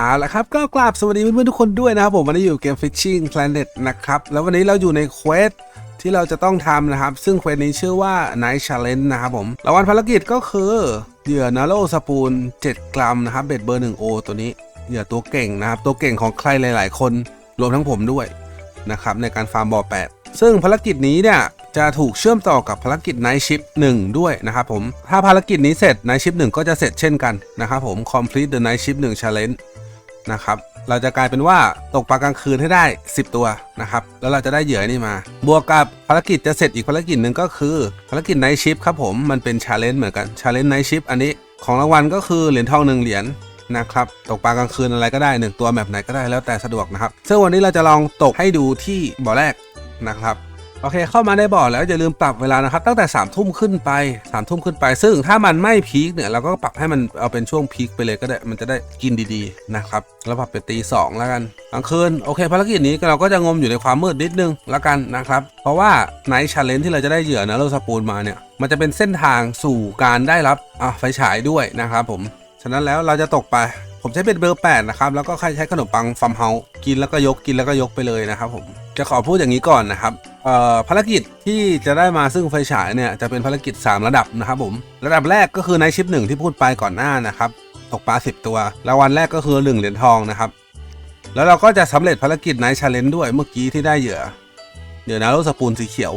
เอาละครับก็กราบสวัสดีเพื่อนๆทุกคนด้วยนะครับผมวันนี้อยู่เกม Fishing Planet นะครับแล้ววันนี้เราอยู่ในเควสที่เราจะต้องทำนะครับ ซึ่งเควสนี้ชื่อว่า Night Challenge นะครับผมรางวัลภารกิจก็คือเหยื่อนาโ o สปูน 7 กรัมนะครับเบ็ดเบอร์1โอตัวนี้เหยื่อตัวเก่งนะครับ ตัวเก่งของใครหลาย ๆ คนรวมทั้งผมด้วยนะครับในการฟาร์มบ่อ8ซึ่งภารกิจนี้เนี่ยจะถูกเชื่อมต่อกับภารกิจ Night Shift 1ด้วยนะครับผม ถ้าภารกิจนี้เสร็จ Night Shift 1ก็จะเสร็จเช่นกันนะครับผม Complete the Night Shift 1 Challenge นะครับ เราจะกลายเป็นว่าตกปลากลางคืนให้ได้ 10 ตัวนะครับ แล้วเราจะได้เหยื่อนี่มา บวกกับภารกิจจะเสร็จอีกภารกิจหนึ่งก็คือ ภารกิจไนท์ชิ t ครับผม มันเป็นชาเลนจ์เหมือนกันชาเลนจ์ไนท์ชิ t อันนี้ของรางวัลก็คือเหรียญทองหนึ่งเหรียญนะครับตกปลากลางคืนอะไรก็ได้หนึ่งตัวแบบไหนก็ได้แล้วแต่สะดวกนะครับซึ่งวันนี้เราจะลองตกให้ดูที่บ่อแรกนะครับ โอเค เข้ามาในบ่อแล้วอย่าลืมปรับเวลานะครับ ตั้งแต่3ามทุ่มขึ้นไป3ามทุ่มขึ้นไป ซึ่งถ้ามันไม่พีคเนี่ยเราก็ปรับให้มันเอาเป็นช่วงพีคไปเลยก็ได้ มันจะได้กินดีๆนะครับแล้วปรับเป็นตีสองแล้วกันกลางคืนโอเคภารกิจนี้เราก็จะงมอยู่ในความมืดนิดนึงแล้วกันนะครับ เพราะว่าไนท์ชาเลนจ์ที่เราจะได้เหยื่อนะโรสปูนมาเนี่ยมันจะเป็นเส้นทางสู่การได้รับอะไฟฉายด้วยนะครับผมฉะนั้นแล้วเราจะตกไปผมใช้เป็นเบอร์8นะครับแล้วก็ใครใช้ขนมปังฟาร์มเฮากินแล้วก็ยกกินแล้วก็ยกไปเลยนะครับผม จะขอพูดอย่างนี้ก่อนนะครับภารกิจที่จะได้มาซึ่งไฟฉายเนี่ยจะเป็นภารกิจ 3 ระดับนะครับผม ระดับแรกก็คือในชิปหนึ่งที่พูดไปก่อนหน้านะครับตกปลา 10 ตัวรางวัลแรกก็คือ 1 เหรียญทองนะครับ แล้วเราก็จะสำเร็จภารกิจไนท์ชาเลนจ์ด้วยเมื่อกี้ที่ได้เหยื่อเหยื่อนาโรสปูนสีเขียว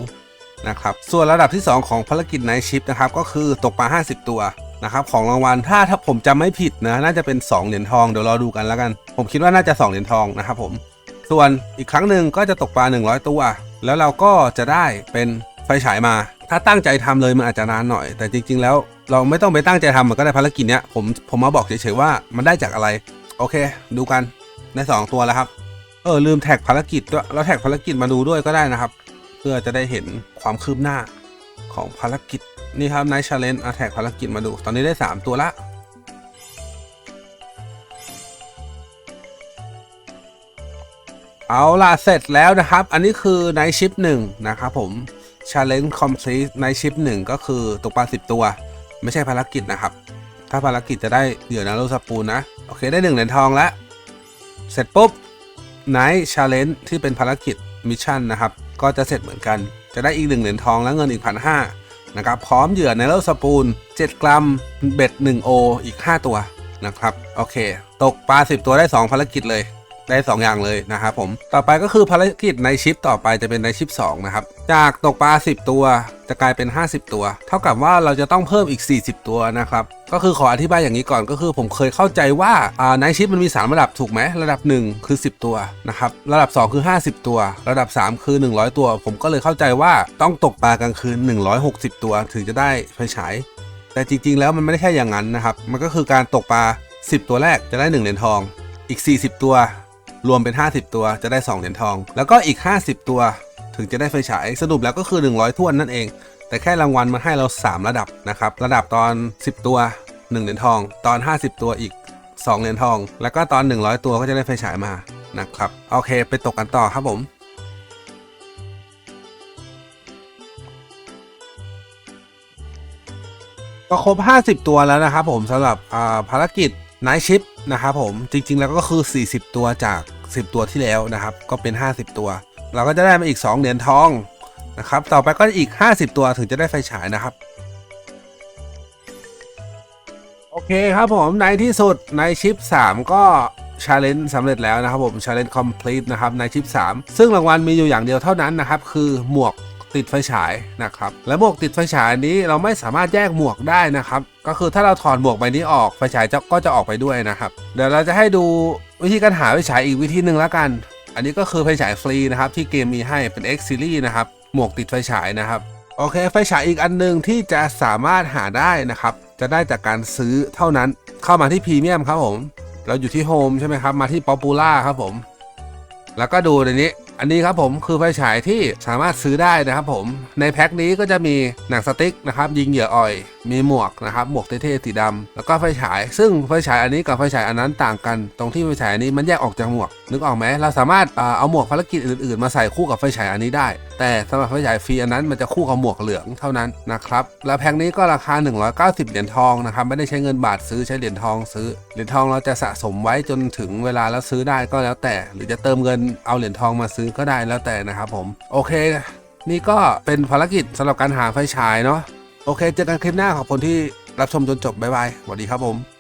นะครับส่วนระดับที่ 2 ของภารกิจไนท์ชิปนะครับก็คือตกปลา 50 ตัวนะครับของรางวัลถ้าถ้าผมจำไม่ผิดนะน่าจะเป็น 2 เหรียญทองเดี๋ยวรอดูกันแล้วกัน ผมคิดว่าน่าจะ 2 เหรียญทองนะครับผม ส่วนอีกครั้งหนึ่งก็จะตกปลา 100 ตัว แล้วเราก็จะได้เป็นไฟฉายมา ถ้าตั้งใจทำเลยมันอาจจะนานหน่อย แต่จริง ๆ แล้วเราไม่ต้องไปตั้งใจทำมันก็ได้ภารกิจเนี้ยผมผมมาบอกเฉยๆว่ามันได้จากอะไร โอเค ดูกันได้2ตัวแล้วครับ เออลืมแท็กภารกิจด้วยแล้วแท็กภารกิจมาดูด้วยก็ได้นะครับ เพื่อจะได้เห็นความคืบหน้าของภารกิจนี่ครับ Night Challenge อาแท็กภารกิจมาดู ตอนนี้ได้ 3 ตัวละ เอาล่ะ เสร็จแล้วนะครับ อันนี้คือ Night Shift 1นะครับผม Challenge Complete Night Shift 1ก็คือตกปลา10ตัว ไม่ใช่ภารกิจนะครับ ถ้าภารกิจจะได้เหยื่อนาโรสปูนนะ โอเคได้1เหรียญทองแล้ว เสร็จปุ๊บ Night Challenge ที่เป็นภารกิจมิชชั่นนะครับ ก็จะเสร็จเหมือนกัน จะได้อีก1เหรียญทองและเงินอีกพันห้านะครับ พร้อมเหยื่อในเลสปูน 7 กรัม เบ็ด1โออีก 5 ตัวนะครับ โอเค ตกปลา 10 ตัวได้ 2 ภารกิจเลย ได้ 2 อย่างเลยนะครับผมต่อไปก็คือภารกิจในชิปต่อไปจะเป็นในชิป 2 นะครับ จากตกปลา 10 ตัวจะกลายเป็น 50 ตัว เท่ากับว่าเราจะต้องเพิ่มอีก 40 ตัวนะครับก็คือขออธิบายอย่างนี้ก่อนก็คือผมเคยเข้าใจว่าอ่าในชิปมันมี 3 ระดับถูกไหมระดับ 1 คือ 10 ตัวนะครับระดับ 2 คือ 50 ตัว ระดับ 3 คือ 100 ตัว ผมก็เลยเข้าใจว่าต้องตกปลากลางคืน 160 ตัวถึงจะได้ไฟฉายแต่จริง ๆ แล้วมันไม่ได้แค่อย่างนั้นนะครับมันก็คือการตกปลา 10 ตัวแรกจะได้ 1 เหรียญทองอีก 40 ตัว รวมเป็น 50 ตัวจะได้ 2 เหรียญทอง แล้วก็อีก 50 ตัว ถึงจะได้ไฟฉายสรุปแล้วก็คือ 100ท้วนนั่นเอง แต่แค่รางวัลมาให้เรา 3 ระดับนะครับ ระดับตอน 10 ตัว 1 เหรียญทอง ตอน 50 ตัวอีก 2 เหรียญทอง แล้วก็ตอน 100 ตัวก็จะได้ไฟฉายมานะครับโอเค ไปตกกันต่อครับผมก็ครบ 50 ตัวแล้วนะครับผมสำหรับอ่าภารกิจ Night Shift นะครับผมจริงๆแล้วก็คือ 40 ตัวจาก 10 ตัวที่แล้วนะครับ ก็เป็น 50 ตัว เราก็จะได้มาอีก 2 เหรียญทองนะครับ ต่อไปก็อีก 50 ตัวถึงจะได้ไฟฉายนะครับ โอเคครับผมในที่สุดในชิป 3 ก็ชาเลนจ์สำเร็จแล้วนะครับผมชาเลนจ์คอมพลีทนะครับในชิป 3 ซึ่งรางวัลมีอยู่อย่างเดียวเท่านั้นนะครับ คือหมวก ติดไฟฉายนะครับ และหมวกติดไฟฉายนี้เราไม่สามารถแยกหมวกได้นะครับ ก็คือถ้าเราถอดหมวกใบนี้ออกไฟฉายก็จะออกไปด้วยนะครับ เดี๋ยวเราจะให้ดูวิธีการหาไฟฉายอีกวิธีหนึ่งแล้วกัน อันนี้ก็คือไฟฉายฟรีนะครับที่เกมมีให้เป็น X Series นะครับ หมวกติดไฟฉายนะครับ โอเค ไฟฉายอีกอันหนึ่งที่จะสามารถหาได้นะครับ จะได้จากการซื้อเท่านั้น เข้ามาที่พรีเมียมครับผม เราอยู่ที่โฮมใช่ไหมครับ มาที่ป๊อปปูล่าครับผม แล้วก็ดูในนี้ อันนี้ครับผมคือไฟฉายที่สามารถซื้อได้นะครับผมในแพ็คนี้ก็จะมีหนังสติ๊กนะครับยิงเหยื่อออย มีหมวกนะครับหมวกเท่ๆสีดำแล้วก็ไฟฉาย ซึ่งไฟฉายอันนี้กับไฟฉายอันนั้นต่างกัน ตรงที่ไฟฉายอันนี้มันแยกออกจากหมวก นึกออกไหมเราสามารถเอาหมวกภารกิจอื่นๆ มาใส่คู่กับไฟฉายอันนี้ได้ แต่สำหรับไฟฉายฟรีอันนั้นมันจะคู่กับหมวกเหลืองเท่านั้นนะครับแล้วแพ็คนี้ก็ราคา 190 เหรียญทองนะครับไม่ได้ใช้เงินบาทซื้อใช้เหรียญทองซื้อเหรียญทองเราจะสะสมไว้จนถึงเวลาแล้วซื้อได้ก็แล้วแต่ หรือจะเติมเงินเอาเหรียญทองมาซื้อก็ได้แล้วแต่นะครับผมโอเค นี่ก็เป็นภารกิจสำหรับการหาไฟฉายเนาะ โอเค เจอกันคลิปหน้าขอบคุณที่รับชมจนจบ บ๊ายบายสวัสดีครับผม